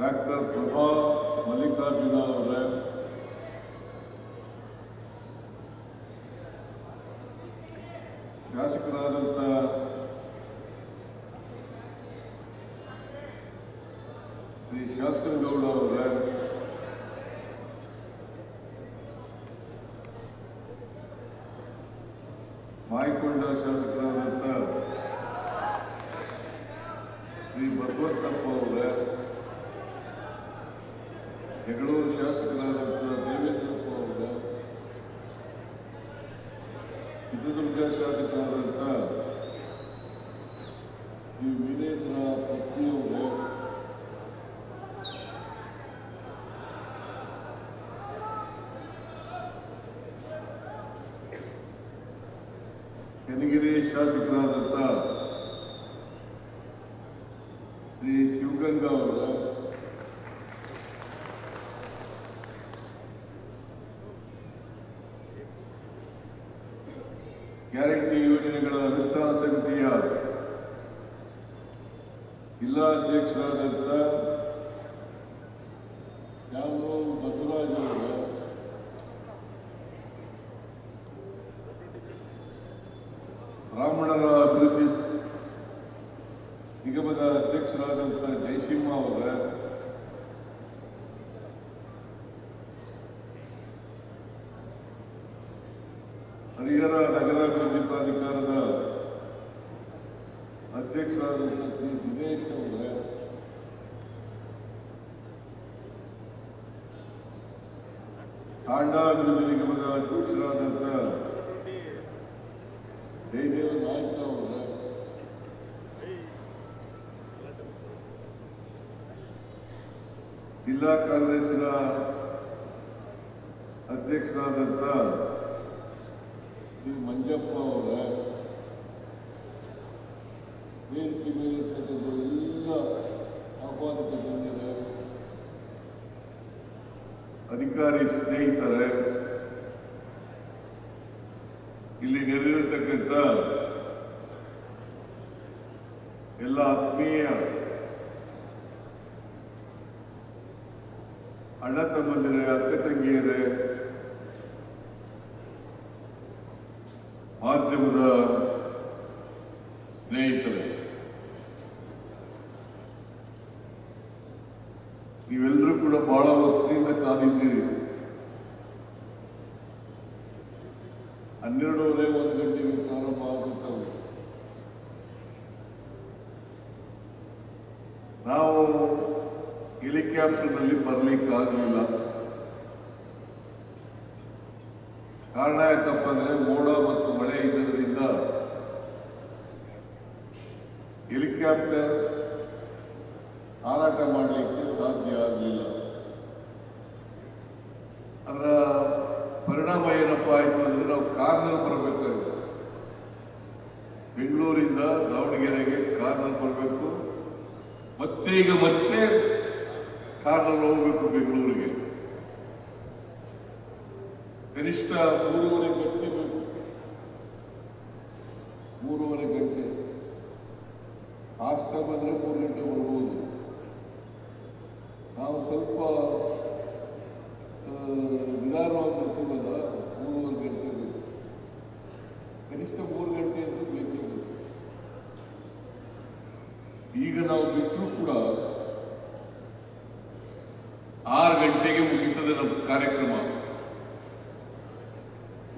Doctor Prabha Mallikarjuna ಅವರೇ. ಶಾಸಕರಾದಂಥ ಶ್ರೀ ಶಾಂತನಗೌಡ ಅವರೇ. ಮಾಯಕೊಂಡ ಶಾಸಕರಾದಂಥ ಶ್ರೀ ಬಸವಂತಪ್ಪ ಅವರೇ. ಹೆಗಳೂರು ಶಾಸಕರಾದಂಥ ದೇವೇಂದ್ರಪ್ಪ ಅವರೇ ಚಿತ್ರದುರ್ಗ ಶಾಸಕರಾದಂಥ ಶ್ರೀ ವೀರೇಂದ್ರ ಪತ್ನಿಯವರೇ ಕನಗಿರಿ ಶಾಸಕರಾದಂಥ ಶ್ರೀ ಶಿವಗಂಗಾ ಅವರ ಗ್ಯಾರಂಟಿ ಯೋಜನೆಗಳ ಅನುಷ್ಠಾನ ಸಮಿತಿಯ ಜಿಲ್ಲಾಧ್ಯಕ್ಷರಾದಂಥ ಅಧ್ಯಕ್ಷರಾದಂಥ ಬಸವರಾಜ್ ಅವರ ಬ್ರಾಹ್ಮಣರ ಅಭಿವೃದ್ಧಿ ನಿಗಮದ ಅಧ್ಯಕ್ಷರಾದಂಥ ಜಯಸಿಂಹ ಅವರ ಹರಿಹರ ನಗರಾಭಿವೃದ್ಧಿ ಪ್ರಾಧಿಕಾರದ ಅಧ್ಯಕ್ಷರಾದಂಥ ಶ್ರೀ ದಿನೇಶ್ ಅವರ ತಾಂಡಾಭಿವೃದ್ಧಿ ನಿಗಮದ ಅಧ್ಯಕ್ಷರಾದಂಥ ಜಯದೇವ ನಾಯ್ಕ ಅವರ ಜಿಲ್ಲಾ ಕಾಂಗ್ರೆಸ್ನ ಅಧ್ಯಕ್ಷರಾದಂಥ ಅಧಿಕಾರಿ ಸ್ನೇಹಿತರೇ ಇಲ್ಲಿ ನೆರೆದಿರತಕ್ಕಂಥ ಎಲ್ಲ ಆತ್ಮೀಯ ಅಣ್ಣ ತಮ್ಮಂದಿರೇ ಅಕ್ಕ ತಂಗಿಯರೇ ಮಾಧ್ಯಮದ ಸ್ನೇಹಿತರೆ ನೀವೆಲ್ಲರೂ ಕೂಡ ಬಹಳ ಹೊತ್ತಿನಿಂದ ಕಾದಿದ್ದೀರಿ ಹನ್ನೆರಡೂವರೆ ಒಂದು ಗಂಟೆಗೆ ಪ್ರಾರಂಭ ಆಗುತ್ತವೆ ನಾವು ಹೆಲಿಕಾಪ್ಟರ್ನಲ್ಲಿ ಬರಲಿಕ್ಕಾಗಲಿಲ್ಲ. ಕಾರಣ ಯಾಕಪ್ಪ ಅಂದ್ರೆ ಮೋಡ ಮತ್ತು ಮಳೆ ಇದ್ದರಿಂದ ಹೆಲಿಕಾಪ್ಟರ್ ಹಾರಾಟ ಮಾಡಲಿಕ್ಕೆ ಸಾಧ್ಯ ಆಗಲಿಲ್ಲ ಅದರ ಪರಿಣಾಮ ಏನಪ್ಪ ಆಯಿತು ಅಂದರೆ ನಾವು ಕಾರ್ನಲ್ಲಿ ಬರಬೇಕಾಗಿತ್ತು ಬೆಂಗಳೂರಿಂದ ದಾವಣಗೆರೆಗೆ ಕಾರ್ನಲ್ಲಿ ಬರಬೇಕು. ಮತ್ತೆ ಈಗ ಮತ್ತೆ ಕಾರ್ನಲ್ಲಿ ಹೋಗಬೇಕು ಬೆಂಗಳೂರಿಗೆ. ಕನಿಷ್ಠ ಮೂರುವರೆ ಗಂಟೆ ಬೇಕು. ಮೂರುವರೆ ಗಂಟೆ. ಆಸ್ತಾ ಬಂದರೆ ಮೂರು ಗಂಟೆ ಬರ್ಬೋದು. ನಾವು ಸ್ವಲ್ಪ ಆ, ನಿಧಾನವಾಗಿ ಬರ್ತೀವಲ್ಲ ಮೂರುವರೆ ಗಂಟೆ ಬೇಕು ಕನಿಷ್ಠ ಮೂರು ಗಂಟೆ ಅಂತೂ ಬೇಕೇ ಬೇಕು ಈಗ ನಾವು ಬಿಟ್ಟರೂ ಕೂಡ ಆರು ಗಂಟೆಗೆ ಮುಗೀತದೆ ನಮ್ಮ ಕಾರ್ಯಕ್ರಮ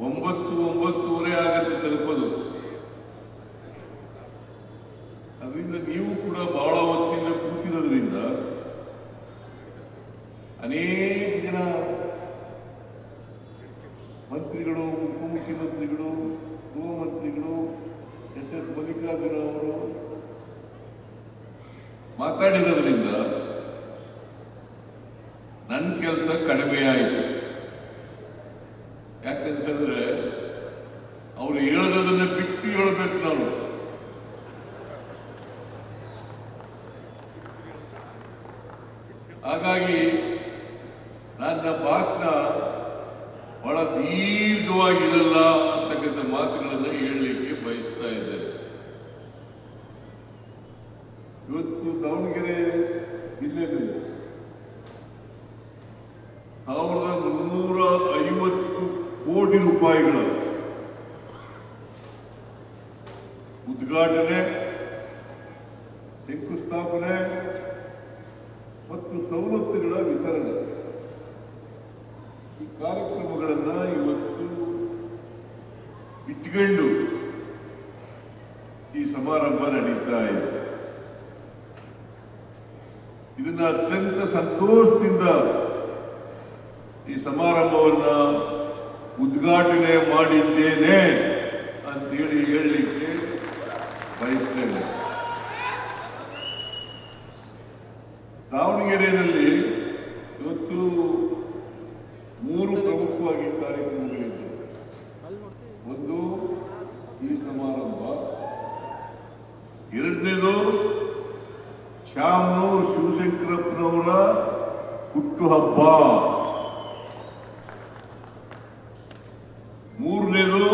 ಒಂಬತ್ತು ಒಂಬತ್ತುವರೆ ಆಗತ್ತೆ ತಲುಪೋದು ಅದರಿಂದ ನೀವು ಕೂಡ ಬಹಳ ಹೊತ್ತಿಂದ ಕೂತಿರೋದ್ರಿಂದ ಅನೇಕ ಜನ ಮಂತ್ರಿಗಳು ಉಪಮುಖ್ಯಮಂತ್ರಿಗಳು ಗೃಹ ಮಂತ್ರಿಗಳು ಎಸ್ ಎಸ್ ಮಲ್ಲಿಕಾರ್ಜುನ ಅವರು ಮಾತಾಡಿರೋದ್ರಿಂದ ನನ್ನ ಕೆಲಸ ಕಡಿಮೆ ಆಯಿತು. ಯಾಕಂತಂದ್ರೆ ಅವರು ಹೇಳೋದನ್ನ ಬಿಟ್ಟು ಹೇಳಬೇಕು ನಾನು. ಹಾಗಾಗಿ ನನ್ನ ಭಾಷಣ ಬಹಳ ದೀರ್ಘವಾಗಿರಲ್ಲ ಅಂತಕ್ಕಂಥ ಮಾತುಗಳನ್ನ ಹೇಳಲಿಕ್ಕೆ ಬಯಸ್ತಾ ಇದ್ದಾರೆ ಇವತ್ತು ದಾವಣಗೆರೆ ಜಿಲ್ಲೆಯಲ್ಲಿ ಸಾವಿರದ ಮುನ್ನೂರ ಐವತ್ತು ಕೋಟಿ ರೂಪಾಯಿಗಳ ಉದ್ಘಾಟನೆ, ಶಂಕುಸ್ಥಾಪನೆ ಮತ್ತು ಸವಲತ್ತುಗಳ ವಿತರಣೆ. ಕಾರ್ಯಕ್ರಮಗಳನ್ನ ಇವತ್ತು ಇಟ್ಕೊಂಡು ಈ ಸಮಾರಂಭ ನಡೀತಾ ಇದೆ. ಇದನ್ನ ಅತ್ಯಂತ ಸಂತೋಷದಿಂದ ಈ ಸಮಾರಂಭವನ್ನ ಉದ್ಘಾಟನೆ ಮಾಡಿದ್ದೇನೆ ಅಂತೇಳಿ ಹೇಳಲಿಕ್ಕೆ ಬಯಸ್ತೇನೆ. ದಾವಣಗೆರೆಯಲ್ಲಿ ಇವತ್ತು ಮೂರು ಪ್ರಮುಖವಾಗಿ ಕಾರ್ಯಕ್ರಮಗಳಿವೆ ಒಂದು ಈ ಸಮಾರಂಭ ಎರಡನೇದು ಶ್ಯಾಮನೂರು ಶಿವಶಂಕರಪ್ಪನವರ ಹುಟ್ಟುಹಬ್ಬ ಮೂರನೇದು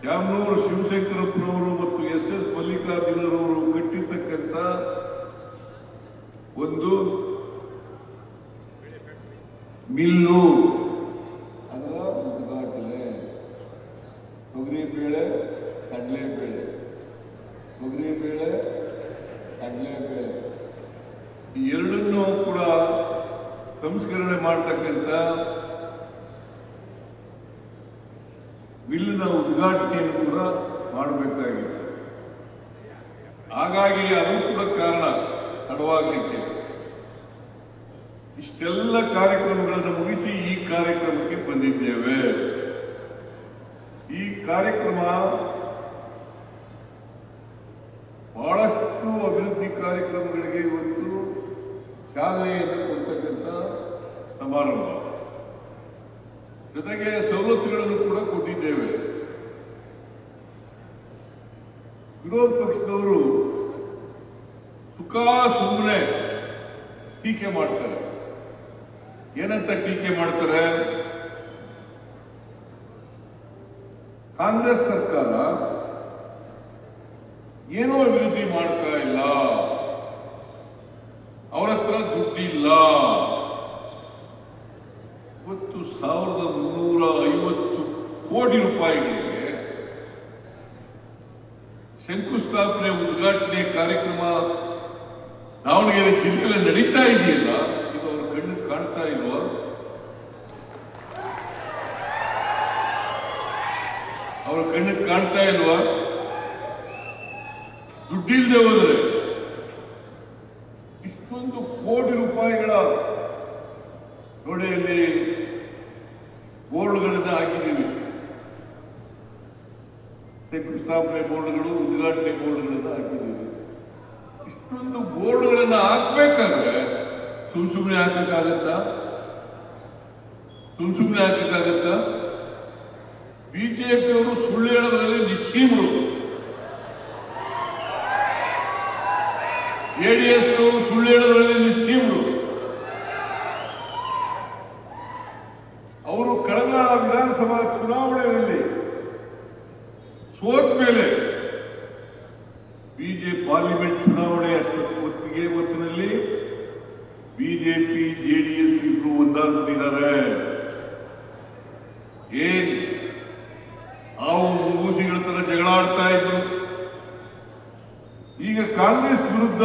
ಶ್ಯಾಮನೂರು ಶಿವಶಂಕರಪ್ಪನವರು ಮತ್ತು ಎಸ್ ಎಸ್ ಮಲ್ಲಿಕಾರ್ಜುನರವರು ಕಟ್ಟಿರ್ತಕ್ಕಂಥ ಒಂದು ಮಿಲ್ಲು. ಅದರ ಉದ್ಘಾಟನೆ ತೊಗರಿಬೇಳೆ, ಕಡಲೆಬೇಳೆ. ತೊಗರಿಬೇಳೆ, ಕಡಲೆಬೇಳೆ. ಈ ಎರಡನ್ನೂ ಕೂಡ ಸಂಸ್ಕರಣೆ ಮಾಡ್ತಕ್ಕಂಥ ಮಿಲ್ಲಿನ ಉದ್ಘಾಟನೆಯನ್ನು ಕೂಡ ಮಾಡಬೇಕಾಗಿತ್ತು ಹಾಗಾಗಿ ಅದು ಕೂಡ ಕಾರಣ ತಡವಾಗಲಿಕ್ಕೆ. ಇಷ್ಟೆಲ್ಲ ಕಾರ್ಯಕ್ರಮಗಳನ್ನು ಮುಗಿಸಿ ಈ ಕಾರ್ಯಕ್ರಮಕ್ಕೆ ಬಂದಿದ್ದೇವೆ. ಈ ಕಾರ್ಯಕ್ರಮ ಬಹಳಷ್ಟು ಅಭಿವೃದ್ಧಿ ಕಾರ್ಯಕ್ರಮಗಳಿಗೆ ಇವತ್ತು ಚಾಲನೆಯನ್ನು ಕೊಡ್ತಕ್ಕಂಥ ಸಮಾರಂಭ. ಜೊತೆಗೆ ಸವಲತ್ತುಗಳನ್ನು ಕೊಟ್ಟಿದ್ದೇವೆ. ವಿರೋಧ ಪಕ್ಷದವರು ಸುಖ ಸುಮ್ಮನೆ ಟೀಕೆ ಮಾಡ್ತಾರೆ. ಏನಂತ ಟೀಕೆ ಮಾಡ್ತಾರೆ? ಕಾಂಗ್ರೆಸ್ ಸರ್ಕಾರ ಏನೋ ಅಭಿವೃದ್ಧಿ ಮಾಡ್ತಾ ಇಲ್ಲ. ಅವರ ಹತ್ರ ದುಡ್ಡಿಲ್ಲ. ಇವತ್ತು ಸಾವಿರದ ಮುನ್ನೂರ ಐವತ್ತು ಕೋಟಿ ರೂಪಾಯಿಗಳಿಗೆ ಶಂಕುಸ್ಥಾಪನೆ ಉದ್ಘಾಟನೆ ಕಾರ್ಯಕ್ರಮ ದಾವಣಗೆರೆ ಜಿಲ್ಲೆಯಲ್ಲಿ ನಡೀತಾ ಇದೆಯಲ್ಲ? ಇದು ಅವ್ರ ಕಣ್ಣು ಕಾಣ್ತಾ ಇಲ್ವಾ? ಅವರ ಕಣ್ಣಿಗೆ ಕಾಣ್ತಾ ಇಲ್ವಾ? ದುಡ್ಡಿಲ್ಲದೆ ಹೋದ್ರೆ ಇಷ್ಟೊಂದು ಕೋಟಿ ರೂಪಾಯಿಗಳ ನೋಡಿ ಅಲ್ಲಿ ಬೋರ್ಡ್ಗಳನ್ನ ಹಾಕಿದ್ದೀವಿ. ಶಂಕುಸ್ಥಾಪನೆ ಬೋರ್ಡ್ಗಳು ಉದ್ಘಾಟನೆ ಬೋರ್ಡ್ಗಳನ್ನು ಹಾಕಿದ್ದೀವಿ. ಇಷ್ಟೊಂದು ಬೋರ್ಡ್ಗಳನ್ನು ಹಾಕ್ಬೇಕಾದ್ರೆ ಸುಮ್ ಸುಮ್ಮನೆ ಹಾಕಕ್ಕಾಗತ್ತಾ ಸುಮ್ ಸುಮ್ಮನೆ ಹಾಕಕ್ಕಾಗತ್ತಾ ಬಿಜೆಪಿಯವರು ಸುಳ್ಳು ಹೇಳೋದ್ರಲ್ಲಿ ನಿಸ್ಸೀಮರು. ಜೆಡಿಎಸ್ನವರು ಸುಳ್ಳು ಹೇಳೋದ್ರಲ್ಲಿ ನಿಸ್ಸೀಮರು. ಆಡ್ತಾ ಇದ್ರು. ಈಗ ಕಾಂಗ್ರೆಸ್ ವಿರುದ್ಧ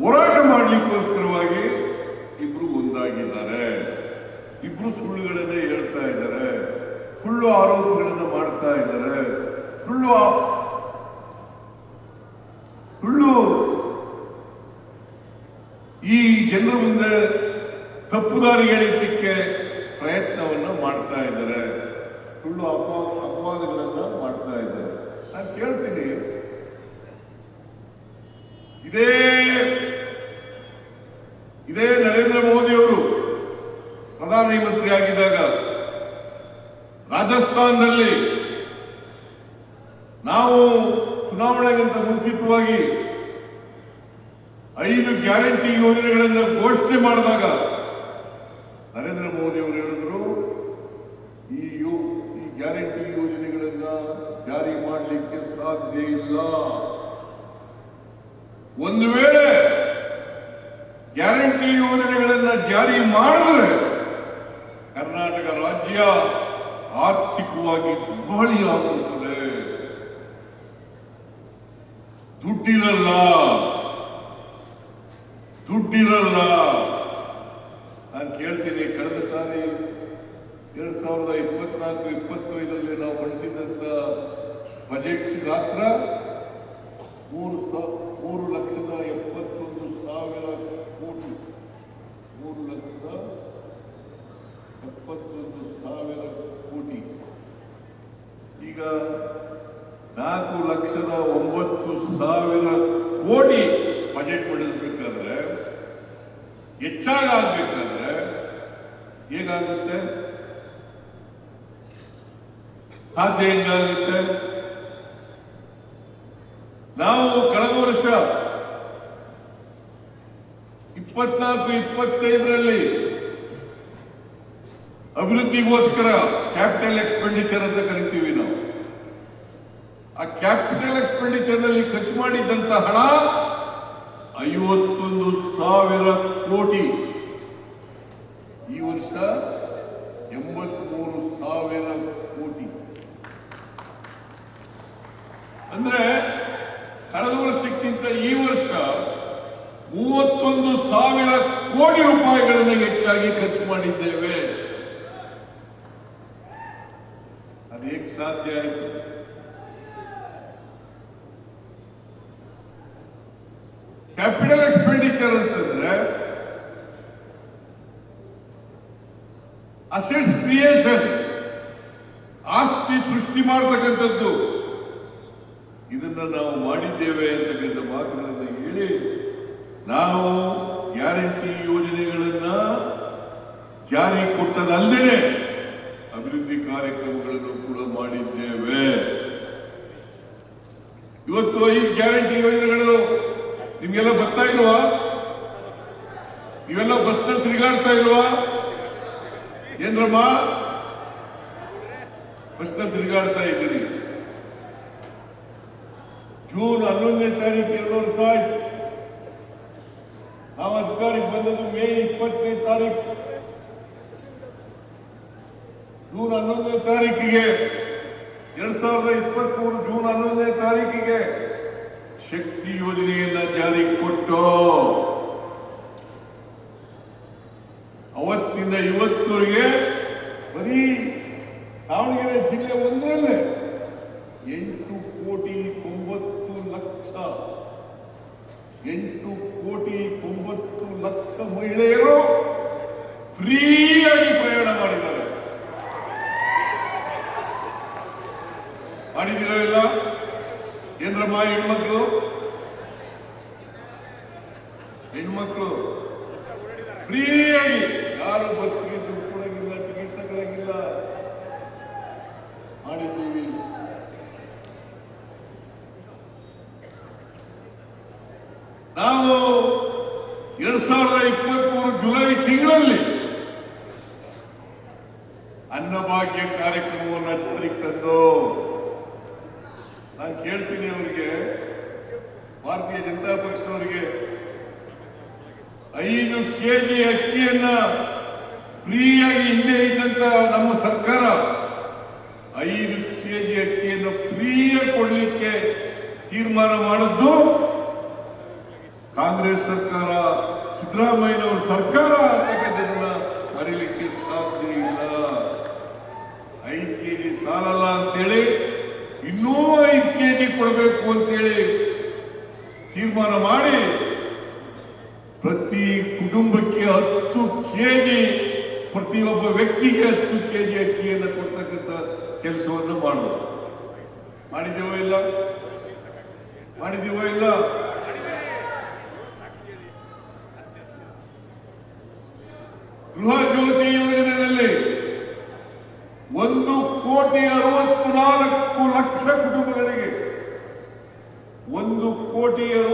ಹೋರಾಟ ಮಾಡಲಿಕ್ಕೋಸ್ಕರವಾಗಿ ಇಬ್ರು ಒಂದಾಗಿದ್ದಾರೆ. ಇಬ್ರು ಸುಳ್ಳುಗಳನ್ನೇ ಹೇಳ್ತಾ ಇದ್ದಾರೆ. ಸುಳ್ಳು ಆರೋಪಗಳನ್ನು ಮಾಡ್ತಾ ಇದ್ದಾರೆ. ಸುಳ್ಳು ಸುಳ್ಳು ಈ ಜನರ ಮುಂದೆ ತಪ್ಪು ದಾರಿ ಎಳಿಲಿಕ್ಕೆ ಪ್ರಯತ್ನವನ್ನು ಮಾಡ್ತಾ ಇದ್ದಾರೆ. ಸುಳ್ಳು ಅಪ ಅಪವಾದಗಳನ್ನ ಮಾಡ್ತಾ ಇದ್ದಾರೆ ನಾನು ಕೇಳ್ತೀನಿ. ಇದೇ ಇದೇ ನರೇಂದ್ರ ಮೋದಿ ಅವರು ಪ್ರಧಾನಿ ಮಂತ್ರಿ ಆಗಿದ್ದಾಗ ರಾಜಸ್ಥಾನದಲ್ಲಿ ನಾವು ಚುನಾವಣೆಗಿಂತ ಮುಂಚಿತವಾಗಿ ಐದು ಗ್ಯಾರಂಟಿ ಯೋಜನೆಗಳನ್ನು ಘೋಷಣೆ ಮಾಡಿದಾಗ ನರೇಂದ್ರ ಮೋದಿ ಅವರು ಹೇಳಿದ್ರು, ಈ ಯೋ, ಈ ಜಾರಿ ಮಾಡಲಿಕ್ಕೆ ಸಾಧ್ಯ ಇಲ್ಲ. ಒಂದು ವೇಳೆ ಗ್ಯಾರಂಟಿ ಯೋಜನೆಗಳನ್ನು ಜಾರಿ ಮಾಡಿದ್ರೆ ಕರ್ನಾಟಕ ರಾಜ್ಯ ಆರ್ಥಿಕವಾಗಿ ದುಬಾಳಿಯಾಗುತ್ತದೆ ದುಡ್ಡಿರಲ್ಲ. ದುಡ್ಡಿರಲ್ಲ. ನಾನು ಕೇಳ್ತೀನಿ, ಕಳೆದ ಸಾರಿ ಎರಡ್ ಸಾವಿರದ ಇಪ್ಪತ್ನಾಲ್ಕು, ಇಪ್ಪತ್ತೈದರಲ್ಲಿ ನಾವು ಮಂಡಿಸಿದಂತ ಬಜೆಟ್ ಗಾತ್ರ ಮೂರು ಸಾ, ಮೂರು ಲಕ್ಷದ ಎಪ್ಪತ್ತೊಂದು ಸಾವಿರ ಕೋಟಿ. ಮೂರು ಲಕ್ಷದ ಎಪ್ಪತ್ತೊಂದು ಸಾವಿರ ಕೋಟಿ. ಈಗ ನಾಲ್ಕು ಲಕ್ಷದ ಒಂಬತ್ತು ಸಾವಿರ ಕೋಟಿ ಬಜೆಟ್ ಮಂಡಿಸಬೇಕಾದ್ರೆ ಹೆಚ್ಚಾಗಿ ಆಗ್ಬೇಕಾದ್ರೆ, ಹೇಗಾಗುತ್ತೆ? ಸಾಧ್ಯ ಹೆಂಗಾಗುತ್ತೆ ನಾವು ಕಳೆದ ವರ್ಷ ಇಪ್ಪತ್ನಾಲ್ಕು, ಇಪ್ಪತ್ತೈದರಲ್ಲಿ ಅಭಿವೃದ್ಧಿಗೋಸ್ಕರ ಕ್ಯಾಪಿಟಲ್ ಎಕ್ಸ್ಪೆಂಡಿಚರ್ ಅಂತ ಕರಿತೀವಿ ನಾವು. ಆ ಕ್ಯಾಪಿಟಲ್ ಎಕ್ಸ್ಪೆಂಡಿಚರ್ನಲ್ಲಿ ಖರ್ಚು ಮಾಡಿದ್ದಂತ ಹಣ ಐವತ್ತೊಂದು ಸಾವಿರ ಕೋಟಿ. ಈ ವರ್ಷ ಎಂಬತ್ಮೂರು ಸಾವಿರ ಕೋಟಿ. ಅಂದ್ರೆ ಕಳೆದ ವರ್ಷಕ್ಕಿಂತ ಈ ವರ್ಷ ಮೂವತ್ತೊಂದು ಸಾವಿರ ಕೋಟಿ ರೂಪಾಯಿಗಳನ್ನು ಹೆಚ್ಚಾಗಿ ಖರ್ಚು ಮಾಡಿದ್ದೇವೆ. ಅದು ಸಾಧ್ಯ ಆಯಿತು. ಕ್ಯಾಪಿಟಲ್ ಎಕ್ಸ್ಪೆಂಡಿಚರ್ ಅಂತಂದ್ರೆ ಅಸೆಟ್ಸ್ ಕ್ರಿಯೇಷನ್ ಆಸ್ತಿ ಸೃಷ್ಟಿ ಮಾಡತಕ್ಕಂಥದ್ದು. ಇದನ್ನ ನಾವು ಮಾಡಿದ್ದೇವೆ ಅಂತಕ್ಕಂಥ ಮಾತುಗಳನ್ನು ಹೇಳಿ, ನಾವು ಗ್ಯಾರಂಟಿ ಯೋಜನೆಗಳನ್ನು ಜಾರಿ ಕೊಟ್ಟದಲ್ಲದೆ ಅಭಿವೃದ್ಧಿ ಕಾರ್ಯಕ್ರಮಗಳನ್ನು ಕೂಡ ಮಾಡಿದ್ದೇವೆ. ಇವತ್ತು ಈ ಗ್ಯಾರಂಟಿ ಯೋಜನೆಗಳು ನಿಮ್ಗೆಲ್ಲ ಬರ್ತಾ ಇಲ್ವಾ? ನೀವೆಲ್ಲ ಬಸ್ನಲ್ಲಿ ತಿರುಗಾಡ್ತಾ ಇಲ್ವಾ? ಏನ್ರಮ್ಮ? ಬಸ್ನ ತಿರುಗಾಡ್ತಾ ಇದ್ದೀರಿ. ಜೂನ್ ಹನ್ನೊಂದನೇ ತಾರೀಕು ಎರಡು ವರ್ಷ ಆಯ್ತು ನಾವು ಅಧಿಕಾರಕ್ಕೆ ಬಂದದ್ದು ಮೇ ಇಪ್ಪತ್ತನೇ ತಾರೀಕು ಜೂನ್ ಹನ್ನೊಂದನೇ ತಾರೀಕಿಗೆ ಎರಡ್ ಸಾವಿರದ ಇಪ್ಪತ್ತ್ ಮೂರು ಜೂನ್ ಹನ್ನೊಂದನೇ ತಾರೀಕಿಗೆ ಶಕ್ತಿ ಯೋಜನೆಯನ್ನ ಮಾಡಿದ್ದೀರಾ ಇಲ್ಲ ಏನ್ರಮ್ಮ ಹೆಣ್ಮಕ್ಳು? ಹೆಣ್ಮಕ್ಳು? ಫ್ರೀಯಾಗಿ ಯಾರು ಬಸ್ಗೆ ದುಡ್ಡು ಕೊಡಂಗಿಲ್ಲ ಟಿಕೆಟ್ ತಗೊಳಂಗಿಲ್ಲ? ಮಾಡಿದ್ದೀವಿ. ನಾವು ಎರಡ್ ಸಾವಿರದ ಇಪ್ಪತ್ಮೂರು ಜುಲೈ ತಿಂಗಳಲ್ಲಿ ಅನ್ನಭಾಗ್ಯ ಕಾರ್ಯಕ್ರಮವನ್ನು ಜಾರಿಗೆ ತಂದು ನಾನು ಕೇಳ್ತೀನಿ ಅವರಿಗೆ. ಭಾರತೀಯ ಜನತಾ ಪಕ್ಷದವರಿಗೆ. ಐದು ಕೆಜಿ ಅಕ್ಕಿಯನ್ನ ಫ್ರೀಯಾಗಿ ಹಿಂದೆ ಇದ್ದಂತ ನಮ್ಮ ಸರ್ಕಾರ ಐದು ಕೆಜಿ ಅಕ್ಕಿಯನ್ನು ಫ್ರೀಯಾಗಿ ಕೊಡಲಿಕ್ಕೆ ತೀರ್ಮಾನ ಮಾಡಿದ್ದು ಕಾಂಗ್ರೆಸ್ ಸರ್ಕಾರ, ಸಿದ್ದರಾಮಯ್ಯನವರ ಸರ್ಕಾರ ಅಂತಕ್ಕಂಥದ್ದನ್ನ ಮರೀಲಿಕ್ಕೆ ಸಾಧ್ಯ ಇಲ್ಲ ಐದು ಕೆಜಿ ಸಾಲಲ್ಲ ಅಂತೇಳಿ ಇನ್ನೂ ಐದು ಕೆಜಿ ಕೊಡಬೇಕು ಅಂತೇಳಿ ತೀರ್ಮಾನ ಮಾಡಿ ಪ್ರತಿ ಕುಟುಂಬಕ್ಕೆ ಹತ್ತು ಕೆಜಿ, ಪ್ರತಿಯೊಬ್ಬ ವ್ಯಕ್ತಿಗೆ ಹತ್ತು ಕೆಜಿ ಅಕ್ಕಿಯನ್ನು ಕೊಡ್ತಕ್ಕಂಥ ಕೆಲಸವನ್ನು ಮಾಡುವ ಮಾಡಿದ್ದೇವೋ ಇಲ್ಲ? ಮಾಡಿದ್ದೀವೋ ಇಲ್ಲ? ಗೃಹ ಜ್ಯೋತಿ ಯೋಜನೆಯಲ್ಲಿ ಒಂದು ಕೋಟಿ ಅರವತ್ನಾಲ್ಕು ಲಕ್ಷ ಕುಟುಂಬ ordeal